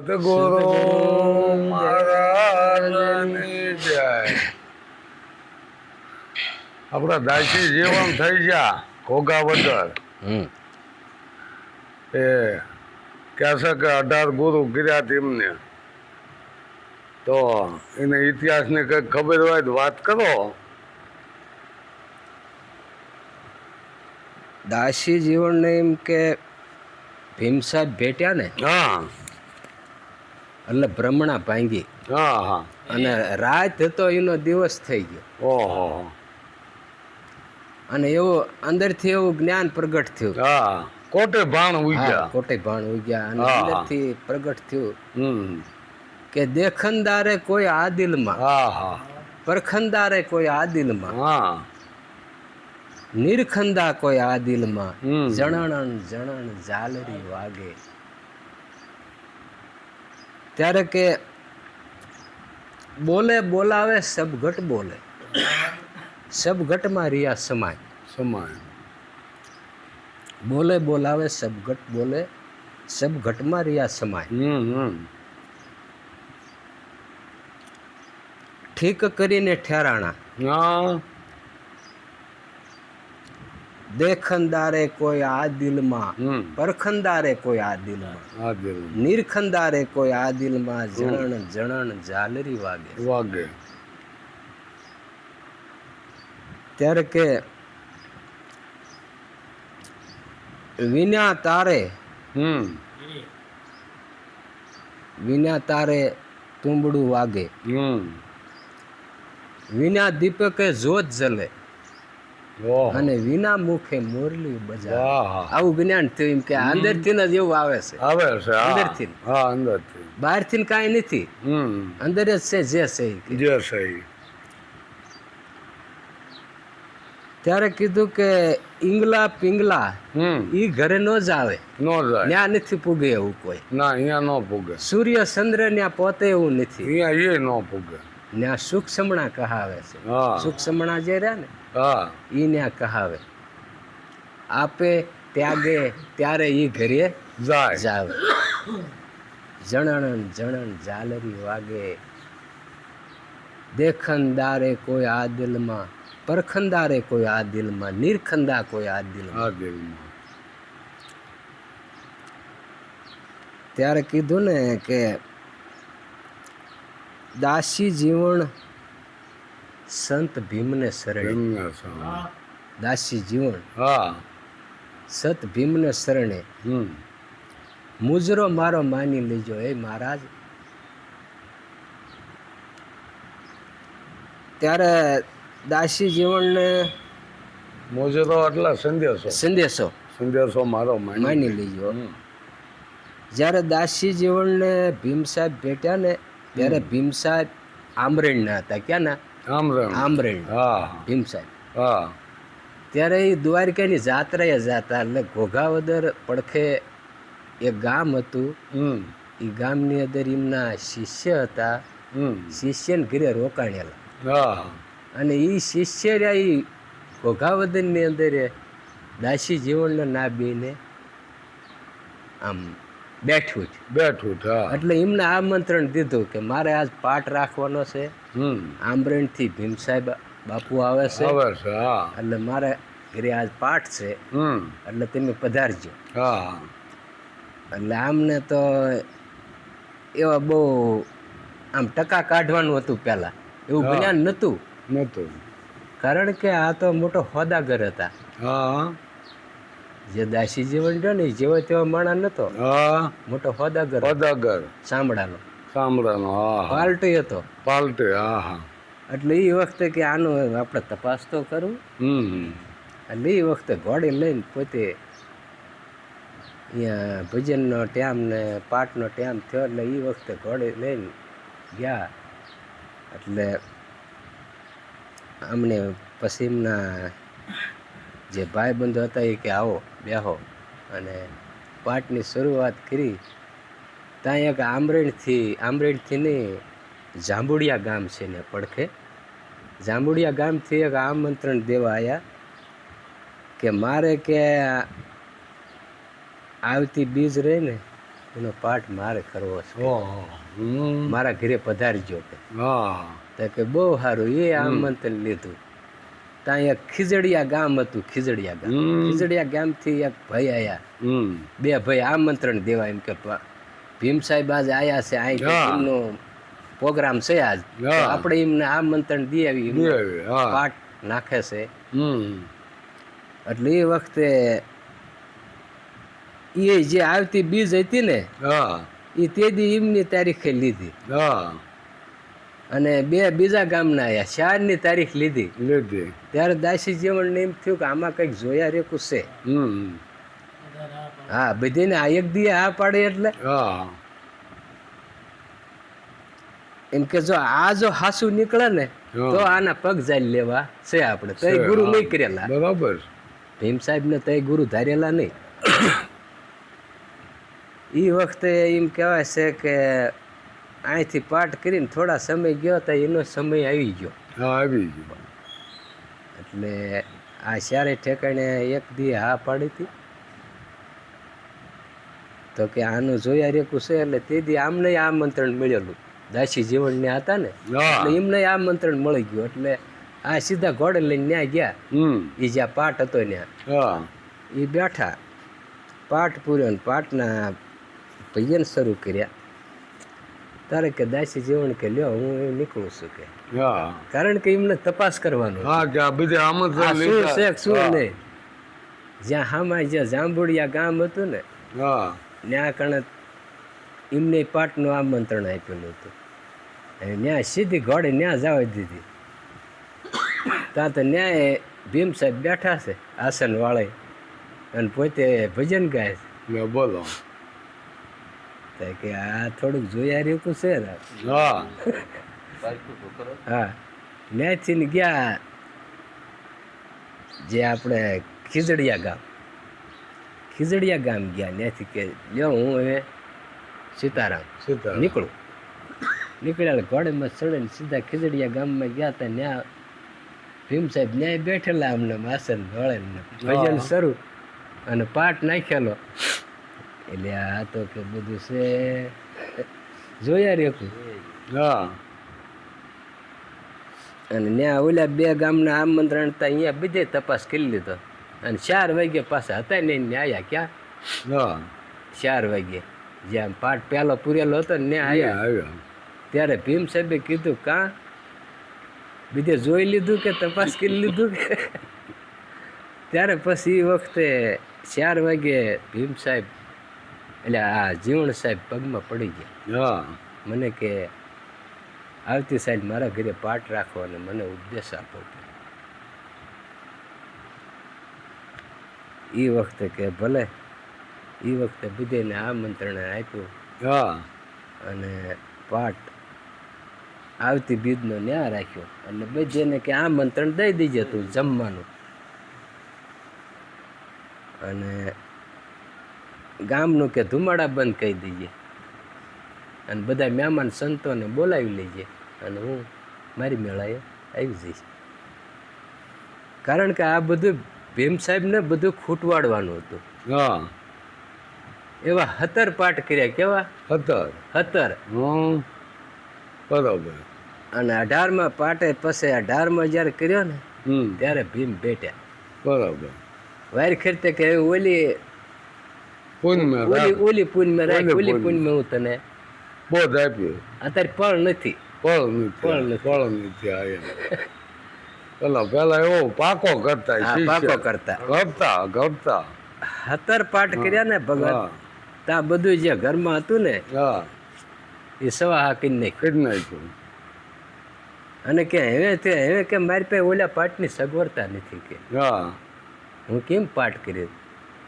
સદગુરુ મહારાજની જય. આપણા દાસી જીવન થઈ ગયા ઘોઘા વગર. એ કહેશે કે અઢાર ગુરુ કર્યા તેમને. તો એને ઇતિહાસને કંઈક ખબર હોય તો વાત કરો. દાસી જીવનને એમ કે ભીમ સાહેબ ભેટ્યા ને? હા. એટલે ભ્રમણા ભાંગી. હા હા. અને રાત હતો એનો દિવસ થઈ ગયો. ઓહો. અને એવું અંદરથી એવું જ્ઞાન પ્રગટ થયું. હા કોટે ભાણ ઉગ્યા કોટે ભાણ ઉગ્યા અને. અંદરથી પ્રગટ થયું. કે દેખનદારે કોઈ આદિલમાં હા હા. પરખંદારે કોઈ આદિલમાં હા. નિરખંદા કોઈ આદિલમાં માં જણણ જણણ ઝાલરી વાગે. ત્યારે કે બોલે બોલાવે સબઘટ બોલે. સબઘટમાં રિયા સમાય સમાય બોલે બોલાવે સબઘટ બોલે સબઘટમાં રિયા સમાય હમ હમ. ઠીક કરીને ઠેરાણા. હા દેખનદારે કોઈ આ દિલમાં પરખંદારે કોઈ આ દિલમાં નિરખંદારે કોઈ આ દિલમાં જણણ જણણ ઝાલરી વાગે. વાગે. ત્યારે કે વિના તારે વિના તારે તુંબડું વાગે. વિના દીપકે જોત જલે. અને વિના મુખે મુરલી બજાવે આવું જ્ઞાન થયું એમ કે અંદરથી જ એવું આવે છે. આવે છે હા. અંદરથી બહારથી કાંઈ નથી. અંદર જ છે જે છે જે સહી ત્યારે કીધું કે ઈંગલા પિંગલા હમ. ઈ ઘરે નો જ આવે. નો જાય ત્યાં નથી પૂગે એવું કોઈ. ના અહીંયા નો પૂગે. સૂર્ય ચંદ્ર ત્યાં પોતે એવું નથી. અહીંયા એ નો પૂગે. ત્યાં સૂક્ષ્મણા કહાવે છે. સુખ સમણા જે રહ્યા ને હા ન્યા કહાવે. આપે ત્યાગે ત્યારે ઈ ઘરે જાય. જાવે. જણણ જણણ ઝાલરી વાગે. દેખનદારે કોઈ આ દિલમાં પરખંદારે કોઈ આ દિલમાં નિરખંદા કોઈ આ દિલમાં ત્યારે કીધું ને કે દાસી જીવન સંત ભીમને શરણે. દાસી જીવન. હા. સત ભીમને શરણે. મુજરો મારો માની લેજો. એ મહારાજ. ત્યારે દાસી જીવનને મોજરો એટલે સંદેશો. સંદેશો. સંદેશો મારો માની લેજો. જ્યારે દાસી જીવનને ભીમ સાહેબ ભેટ્યા ને ત્યારે ભીમ સાહેબ આમરેણના હતા. ક્યાં ના આમ રામ. આમરેણ હા. ભીમ સાહેબ. હા. ત્યારે એ દ્વારકાની જાત્રાએ જતા એટલે ઘોઘાવદર પડખે એક ગામ હતું. એ ગામની અંદર એમના શિષ્ય હતા. શિષ્યને ઘરે રોકાણેલા. હા. અને એ શિષ્ય રહ્યા એ ઘોઘાવદનની અંદર દાસી જીવનના ના બેને આમ બેઠું છે બેઠું હા. એટલે એમને આમંત્રણ દીધું કે મારે આજ પાઠ રાખવાનો છે. આમરણથી ભીમ સાહેબ બાપુ આવે છે. આવે છે એટલે મારે ઘરે આજ પાઠ છે. એટલે તમે પધારજો. એટલે આમને તો એવા બહુ આમ ટકા કાઢવાનું હતું પહેલાં. એવું જ્ઞાન નહોતું. નતું કારણ કે આ તો મોટો હોદાગર હતા. હા. જે દાસી જીવન રહ્યો ને જેવો તેવો માણા નતો. હા. મોટો હોદાગર હોદાગર સાંભળાનો સાંભળાનો હા પાલટી હતો. પાલટી હા હા. એટલે એ વખતે કે આનું આપણે તપાસ તો કરવું હમ એટલે એ વખતે ઘોડી લઈને પોતે અહીંયા ભજનનો ટાઈમ ને પાઠનો ટાઈમ થયો એટલે એ વખતે ઘોડી લઈને ગયા. એટલે અમને પછી એમના જે ભાઈબંધો હતા એ કે આવો. બેહો. અને પાઠની શરૂઆત કરી. ત્યાં એક આમરેણથી આમરેણથી નહીં જાંબુડિયા ગામ છે ને પડખે. જાંબુડિયા ગામથી એક આમંત્રણ દેવા આવ્યા કે મારે કે આવતી બીજ રહી ને એનો પાઠ મારે કરવો છે. મારા ઘરે પધારજો કે. હા. તો કે બહુ સારું એ આમંત્રણ લીધું. ત્યાં એક ખીજડીયા ગામ હતું ખીજડીયા ગામ. ખીજડીયા ગામથી એક ભાઈ આવ્યા બે ભાઈ આમંત્રણ દેવા એમ કે ભીમ સાહેબ આજ આયા છે અહીં એમનો પ્રોગ્રામ છે આજ. આપણે એમને આમંત્રણ દઈ આવી પાઠ નાખે છે. એટલે એ વખતે એ જે આવતી બીજ હતી ને હા. એ તે દી એમની તારીખે લીધી. હા. અને બે બીજા ગામના આયા. ચારની તારીખ લીધી. લીધી. ત્યારે દાસી જીવનને એમ થયું કે આમાં કંઈક જોયા રેકું છે. હા બધીને આ એક દી આ પાડે એટલે. એમ કે જો આ જો હાસુ નીકળે ને તો આના પગ જાય લેવા છે આપણે. તય ગુરુ નહીં કરેલા બરાબર. ભીમ સાહેબ ને તય ગુરુ ધારેલા નહીં. એ વખતે એમ કહેવાય છે કે અહીંથી પાઠ કરીને થોડા સમય ગયો તો એનો સમય આવી ગયો. હા આવી ગયો. એટલે આ ચારે ઠેકાણે એક દી હા પાડી હતી. તો કે આનું જોયા રેકું છે એટલે તે દી આમને આમંત્રણ મળેલું. દાસી જીવનને હતા ને એટલે એમને આમંત્રણ મળી ગયું. એટલે આ સીધા ઘોડે લઈને ન્યા ગયા. હમ. એ જ્યાં પાઠ હતો ત્યાં હા. એ બેઠા. પાઠ પૂર્યો પાઠના ભજન શરૂ કર્યા. તારે કે દાસી જીવન કે લ્યો હું એ નીકળું છું કે. કારણ કે એમને તપાસ કરવાનો હા કે બધે આમંત્રણ શું છે શું. નહીં? જ્યાં હામાં જ્યાં જાંબુડિયા ગામ હતું ને હા. ત્યાં કણે એમને પાટનું આમંત્રણ આપેલું હતું અને ત્યાં સીધી ઘોડે ત્યાં જવા દીધી. ત્યાં તો ન્યાય ભીમ સાહેબ બેઠા છે આસન વાળે અને પોતે ભજન ગાય છે. બોલો. કે આ થોડુંક જોયા રહ્યું છે હા. હા. ને ગયા જે આપણે ખીજડીયા ગામ. ખીજડીયા ગામ ગયા ત્યાંથી કે લ્યો હું હવે સીતારામ સીતારામ. નીકળું. નીકળ્યા ઘોડેમાં ચડીને સીધા ખીજડીયા ગામમાં ગયા હતા ત્યાં ભીમ સાહેબ ન્યાય બેઠેલા અમને માસન ને ભજન શરૂ અને પાઠ નાખેલો. એટલે આ તો કે બધું છે. જોયા રેખું હા. અને ત્યાં ઓલા બે ગામના આમંત્રણ હતા અહીંયા બધે તપાસ કરી લીધો. અને ચાર વાગે પાછા હતા ને ને આયા ક્યાં? હા. ચાર વાગે જ્યાં પાઠ પહેલો પૂરેલો હતો ને ત્યાં આયા આવ્યા. ત્યારે ભીમ સાહેબે કીધું કાં? બીજે જોઈ લીધું કે તપાસ કરી લીધું કે? ત્યારે પછી એ વખતે ચાર વાગે ભીમ સાહેબ એટલે આ જીવણ સાહેબ પગમાં પડી ગયા. હા. મને કે આવતી સાહેબ મારા ઘરે પાઠ રાખો અને મને ઉપદેશ આપો એ વખતે કે ભલે એ વખતે બધાને આમંત્રણ આપ્યું. હા. અને પાઠ આવતી બીજનો ન્યા રાખ્યો. અને બધાને કે આમંત્રણ દઈ દીજે તું જમવાનું. અને ગામનું કે ધુમાડા બંધ કહી દઈએ. અને બધા મહેમાન સંતોને બોલાવી લેજે અને હું મારી મેળાએ આવી જઈશ. કારણ કે આ બધું ભીમ સાહેબને બધું ખૂટવાડવાનું હતું. હા. એવા હતર પાઠ કર્યા કેવા? હતર. હતર. બરાબર. અને અઢારમાં પાટે પછી અઢારમાં જ્યારે કર્યો ને હમ. ત્યારે ભીમ બેઠ્યા બરાબર. વાયર ખેરતે કે ઓલી પૂનમે ઓલી ઓલી પૂનમાં રાખ ઓલી પૂનમાં. હું તને. બોધ આપ્યું અત્યારે પણ નથી. ફળ નથી. ફળ. ફળ નથી આ પેલા પેલા એવો પાકો કરતા પાકો કરતા. હતર પાઠ કર્યા ને ભગત તા બધું જે ઘરમાં હતું ને હા. એ સવા હાકી નાખ્યું. નાખ્યું. અને કે હવે તે હવે કે મારી પાસે ઓલા પાઠની સગવડતા નથી કે. હા. હું કેમ પાઠ કરી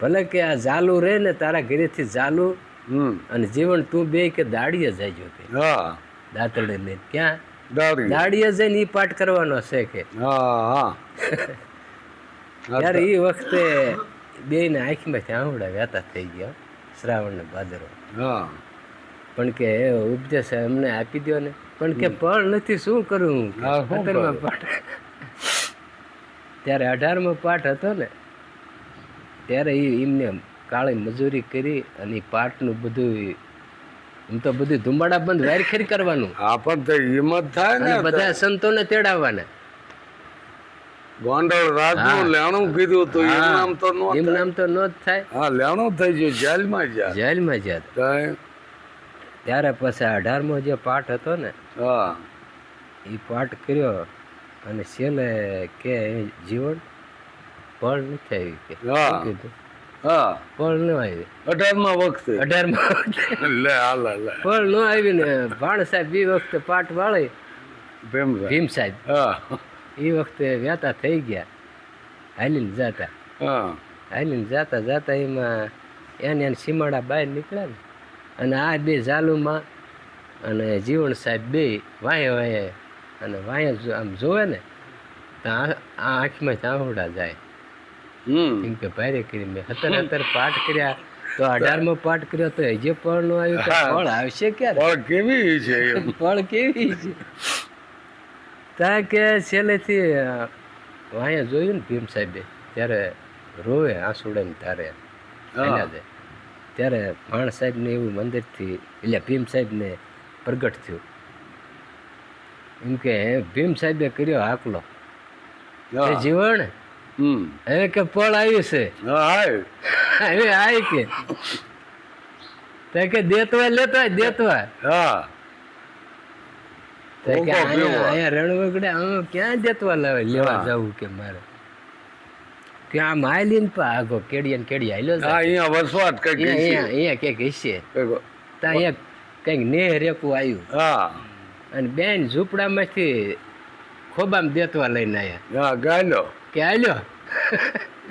ભલે કે આ ઝાલુ રહે ને તારા ઘરેથી ઝાલુ હમ. અને જીવન તું બે કે દાડીએ જાયજો કે દાંતડે લઈને ક્યાં? દાડી. દાડીએ જઈને એ પાઠ કરવાનો છે કે. ત્યારે એ વખતે બે ને આંખમાંથી આંવડા વ્યાતા થઈ ગયા શ્રાવણ ને ભાદરો હા. પણ કે ઉપદેશ એમને આપી દો ને. પણ કે પણ નથી શું કરું કરું? પાઠ. ત્યારે અઢારમો પાઠ હતો ને ત્યારે એ એમને કાળી મજૂરી કરી અને પાટનું બધું એમ તો બધું ધુમાડા બંધ વારખેરી કરવાનું. આ પણ તો હિંમત થાય ને બધા સંતોને તેડાવવાના. ગોંડલ રાજનું લેણું કીધું તો એમ નામ તો નો એમ નામ તો નો જ થાય. હા લેણું થઈ ગયું જેલમાં જ્યાં. જેલમાં જ્યાં. ત્યારે પછી અઢારમો જે પાઠ હતો ને હા. એ પાઠ કર્યો અને છેલ્લે કે જીવન ફળ નથી આવી કે. હા. કીધું? હા. ફળ ન આવી. અઢારમા વખતે. અઢારમાં લે હાલ લે ફળ ન આવી ને ભાણ સાહેબ એ વખતે પાટ વાળે. ભીમ સાહેબ. ભીમ સાહેબ. હા. એ વખતે વ્યાતા થઈ ગયા. હાલીને જાતા. હા. હાલીને જાતા જાતા એમાં એને એને સીમાડા બહાર નીકળ્યા ને. અને આ બે ઝાલુમાં અને જીવણ સાહેબ બે વાંહે વાંહે અને વાંહે આમ જોવે ને તો આ આંખમાં ચાંહુડા જાય. કેમ કે ભારે કરી મેં. હતર હતર પાઠ કર્યા. તો અઢારમો પાઠ કર્યો તો હજી ફળનું આવ્યું તો. ફળ આવશે ક્યારે? પણ કેવી છે ફળ કેવી છે? ત્યાં કે છેલ્લેથી અ, વાંહે જોયું ને ભીમ સાહેબે ત્યારે રોવે આંસુડાને તારે ત્યારે ભાણ સાહેબને એવું મંદિરથી એટલે ભીમ સાહેબને પ્રગટ થયું. એમ કે ભીમ સાહેબે કર્યો આકલો. હા. હવે કે પળ આવી છે. હવે આવી કે. તો કે દેતવા લેતા દેતવા હા. રણવગડે આમાં ક્યાં દેતવા લાવે લેવા જવું કે મારે? કે આમ હાલીને પા આગો કેડી ને કેડી હાલ્યો હા અહીંયા વસવાટ કઈ અહીંયા અહીંયા કંઈક હશે કંઈક નેહ રેકું આવ્યું. હા. અને બેન ઝૂંપડામાંથી ખોબામાં દેતવા લઈને આવ્યા હા ગાલો કે હાલ્યો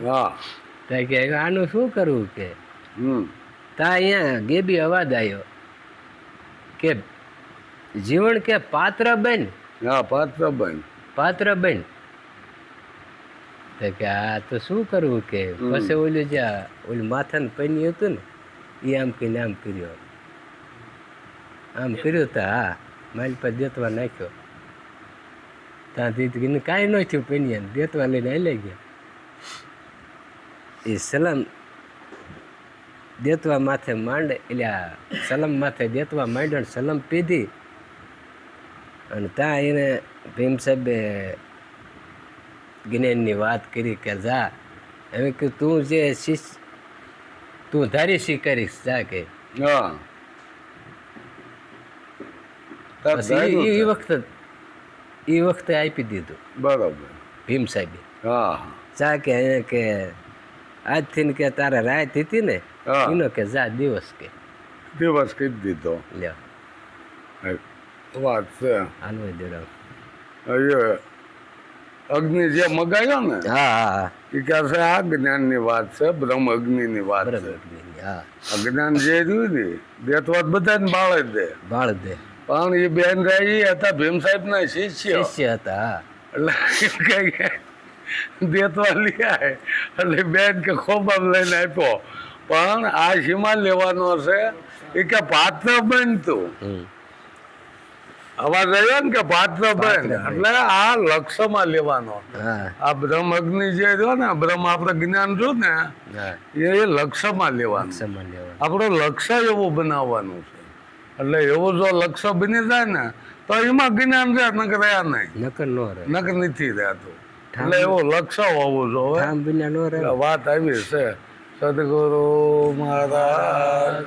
હા. તો કે આનું શું કરવું કે? તા અહીંયા ગેબી અવાજ આવ્યો કે જીવન કે પાત્ર બન? હા પાત્ર બન. પાત્ર બન. તો કે આ તો શું કરવું કે? પછી ઓલું જે ઓલું ને પૈની હતું ને એ આમ કહીને આમ કર્યો. આમ કર્યું તો હા. મારી પર દેતવા નાખ્યો. ત્યાંથી કીધું કાંઈ ન થયું પૈનિયાને બેતવા લઈને હાલી ગયા. એ સલમ દેતવા માથે માંડે એટલે સલમ માથે દેતવા માંડે સલમ પીધી. અને ત્યાં એને ભીમ સાહેબે જ્ઞાનની વાત કરી કે જા. હવે કે તું જે શિષ તું ધારી શી કરીશ જા કે. એ-. વખતે એ વખતે આપી દીધું. બરાબર. ભીમ સાહેબે. હા જા કે કે આજથી કે તારે રાત હતી ને. એનો કે જા દિવસ કે. દિવસ કહી દીધો. લ્યો. વાત છે. હાલવા અહીંયા અગ્નિ જે મગાયો ને હા એ કહે છે આ જ્ઞાનની વાત છે બ્રહ્મ અગ્નિની વાત છે. અજ્ઞાન જે રહ્યું ને દેતવાત બધાને બાળે દે. બાળ દે. પણ એ બેન રહી હતા ભીમ સાહેબ ના શિષ્ય. શિષ્ય હતા. એટલે દેતવા લઈ આય એટલે બેન કે ખોબામ લઈને આપ્યો. પણ આ સીમા લેવાનો છે એ કે પાત્ર બનતું. અવાજ આવ્યો ને કે પાત્ર બન. એટલે આ લક્ષ્યમાં લેવાનો. આ બ્રહ્મ અગ્નિ જે રહ્યો ને બ્રહ્મ આપણે જ્ઞાન જો ને એ લક્ષ્યમાં લેવાનું. આપણું લક્ષ્ય એવું બનાવવાનું છે. એટલે એવું જો લક્ષ્ય બની જાય ને તો એમાં જ્ઞાન રહે નકર રહ્યા નહીં. નકર નો રહે. નકર નથી રહેતું. એટલે એવો લક્ષ્ય હોવું જોઈએ. વાત આવી છે. સદગુરુ મહારાજ.